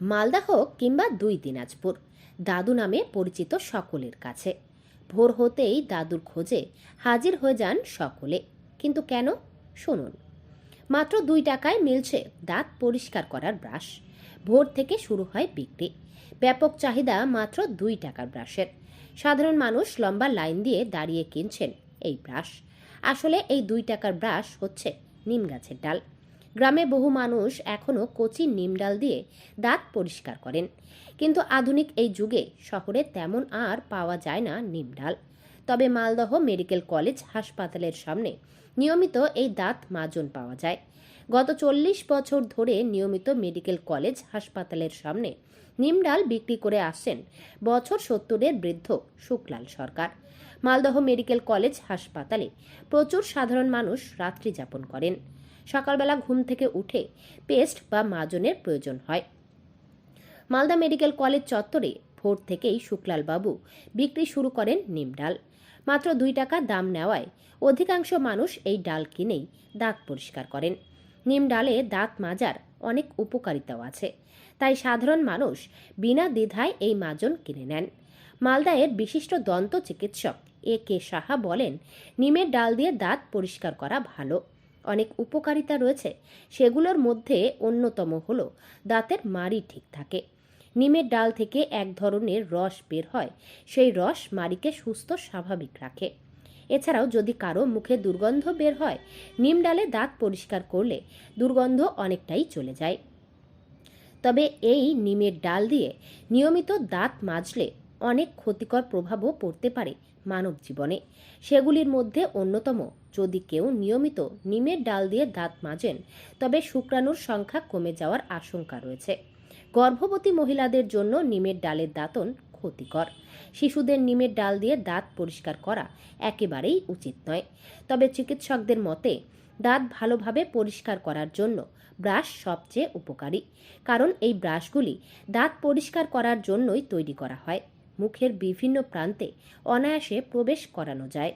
মালদা হোক কিংবা দুই দিনাজপুর। দাদু নামে পরিচিত সকলের কাছে। ভোর হতেই দাদুর খোঁজে হাজির হয়ে যান সকলে। কিন্তু কেন? শুনুন। মাত্র দুই টাকায় মিলছে দাঁত পরিষ্কার করার ব্রাশ। ভোর থেকে শুরু হয় বিক্রি। ব্যাপক চাহিদা মাত্র দুই টাকার ব্রাশের। সাধারণ মানুষ লম্বা লাইন দিয়ে দাঁড়িয়ে কিনছেন এই ব্রাশ। আসলে এই দুই টাকার ব্রাশ হচ্ছে নিম গাছের ডাল। গ্রামে বহু মানুষ এখনও কচি নিম ডাল দিয়ে দাঁত পরিষ্কার করেন। কিন্তু আধুনিক এই যুগে শহরে তেমন আর পাওয়া যায় না নিম ডাল তবে মালদহ মেডিকেল কলেজ হাসপাতালের সামনে নিয়মিত এই দাঁত মাজন পাওয়া যায়। গত চল্লিশ বছর ধরে নিয়মিত মেডিকেল কলেজ হাসপাতালের সামনে নিম ডাল বিক্রি করে আসছেন বছর সত্তরের বৃদ্ধ শুক্লাল সরকার। মালদহ মেডিকেল কলেজ হাসপাতালে প্রচুর সাধারণ মানুষ রাত্রি যাপন করেন। সকালবেলা ঘুম থেকে উঠে পেস্ট বা মাজনের প্রয়োজন হয়। মালদা মেডিকেল কলেজ চত্বরে ভোর থেকেই শুক্লাল বাবু বিক্রি শুরু করেন নিম ডাল। মাত্র দুই টাকা দাম নেওয়ায় অধিকাংশ মানুষ এই ডাল কিনেই দাঁত পরিষ্কার করেন। নিম ডালে দাঁত মাজার অনেক উপকারিতাও আছে, তাই সাধারণ মানুষ বিনা দ্বিধায় এই মাজন কিনে নেন। মালদায়ের বিশিষ্ট দন্ত চিকিৎসক এ কে সাহা বলেন, নিমের ডাল দিয়ে দাঁত পরিষ্কার করা ভালো। অনেক উপকারিতা রয়েছে, সেগুলোর মধ্যে অন্যতম হলো দাঁতের মাড়ি ঠিক থাকে। নিমের ডাল থেকে এক ধরনের রস বের হয়, সেই রস মাড়িকে সুস্থ স্বাভাবিক রাখে। এছাড়াও যদি কারও মুখে দুর্গন্ধ বের হয়, নিম ডালে দাঁত পরিষ্কার করলে দুর্গন্ধ অনেকটাই চলে যায়। তবে এই নিমের ডাল দিয়ে নিয়মিত দাঁত মাজলে অনেক ক্ষতিকর প্রভাবও পড়তে পারে মানব জীবনে। সেগুলির মধ্যে অন্যতম যদি কেউ নিয়মিত নিমের ডাল দিয়ে দাঁত মাজেন, তবে শুক্রাণুর সংখ্যা কমে যাওয়ার আশঙ্কা রয়েছে। গর্ভবতী মহিলাদের জন্য নিমের ডালের দাঁতন ক্ষতিকর। শিশুদের নিমের ডাল দিয়ে দাঁত পরিষ্কার করা একেবারেই উচিত নয়। তবে চিকিৎসকদের মতে, দাঁত ভালোভাবে পরিষ্কার করার জন্য ব্রাশ সবচেয়ে উপকারী, কারণ এই ব্রাশগুলি দাঁত পরিষ্কার করার জন্যই তৈরি করা হয়। মুখের বিভিন্ন প্রান্তে অনায়াসে প্রবেশ করানো যায়।